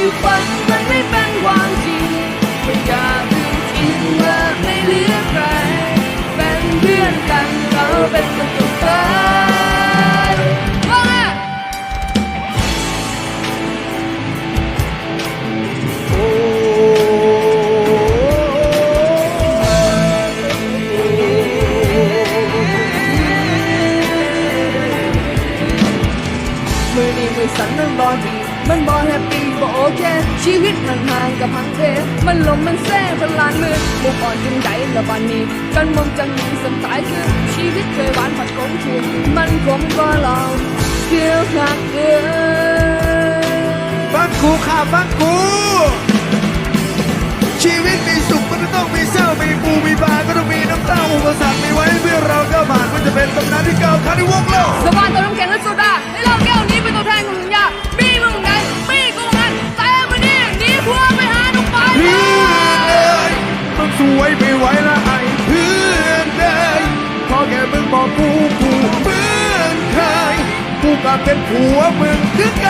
วันที่ฝันมันไม่เป็นความจริงไม่อยากลืมทิ้งว่าไม่เหลือใครเป็นเพื่อนกันเราเป็นกันสุดท้ายว่าไงมือนี้มือสั่นมันบอดี มันบอแฮปปี้บอโอเค ชีวิตมันห่างกับพังเทมันลมมันแซ่พลานมือบุกอ่อนจึงใจละบันนี้ กันมองจังมีสมตายคือ ชีวิตเคยหวานผัดกงคือมันคงก็ลองเที่ยวหักเกินฟังกูค่ะฟังกู สวยไม่ไหวละไอ้เพื่อนเอ้ยพอแค่มึงบอกกูกูเพื่อนเคยกูกลับเป็นผัวมึงคือกัน